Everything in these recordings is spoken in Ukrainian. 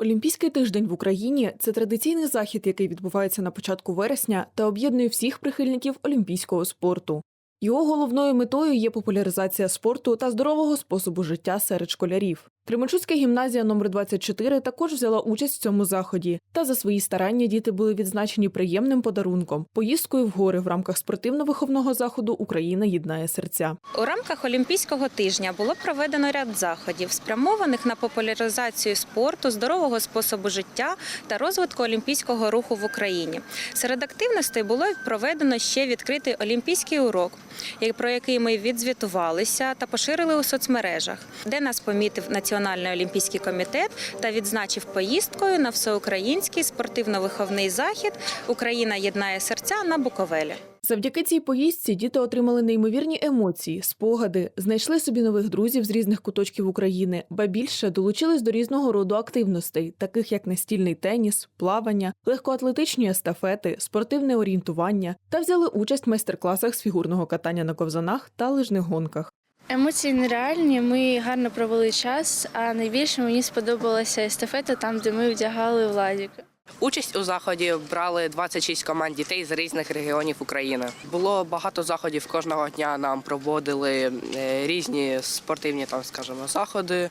Олімпійський тиждень в Україні це традиційний захід, який відбувається на початку вересня та об'єднує всіх прихильників олімпійського спорту. Його головною метою є популяризація спорту та здорового способу життя серед школярів. Кременчуцька гімназія номер 24 також взяла участь в цьому заході. Та за свої старання діти були відзначені приємним подарунком поїздкою в гори в рамках спортивно-виховного заходу Україна єднає серця. У рамках Олімпійського тижня було проведено ряд заходів, спрямованих на популяризацію спорту, здорового способу життя та розвитку олімпійського руху в Україні. Серед активностей було проведено ще відкритий олімпійський урок, про який ми відзвітувалися та поширили у соцмережах, де нас помітив Національний олімпійський комітет та відзначив поїздкою на всеукраїнський спортивно-виховний захід Україна єднає серця на Буковелі. Завдяки цій поїздці діти отримали неймовірні емоції, спогади, знайшли собі нових друзів з різних куточків України, ба більше долучились до різного роду активностей, таких як настільний теніс, плавання, легкоатлетичні естафети, спортивне орієнтування, та взяли участь в майстер-класах з фігурного катання на ковзанах та лижних гонках. Емоції нереальні. Ми гарно провели час. А найбільше мені сподобалася естафета, там де ми вдягали Владіка. Участь у заході брали 26 команд дітей з різних регіонів України. Було багато заходів кожного дня. Нам проводили е, різні спортивні, там скажімо, заходи.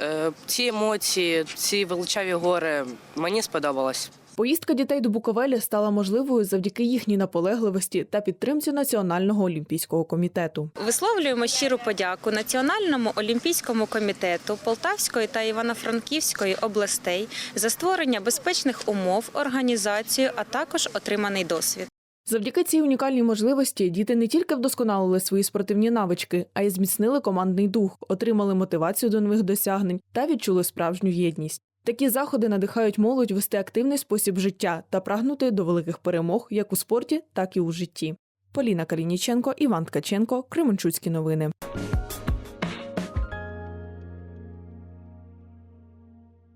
Е, Ці емоції, ці величаві гори мені сподобалось. Поїздка дітей до Буковелі стала можливою завдяки їхній наполегливості та підтримці Національного олімпійського комітету. Висловлюємо щиру подяку Національному олімпійському комітету Полтавської та Івано-Франківської областей за створення безпечних умов, організацію, а також отриманий досвід. Завдяки цій унікальній можливості діти не тільки вдосконалили свої спортивні навички, а й зміцнили командний дух, отримали мотивацію до нових досягнень та відчули справжню єдність. Такі заходи надихають молодь вести активний спосіб життя та прагнути до великих перемог як у спорті, так і у житті. Поліна Калініченко, Іван Ткаченко, Кременчуцькі новини.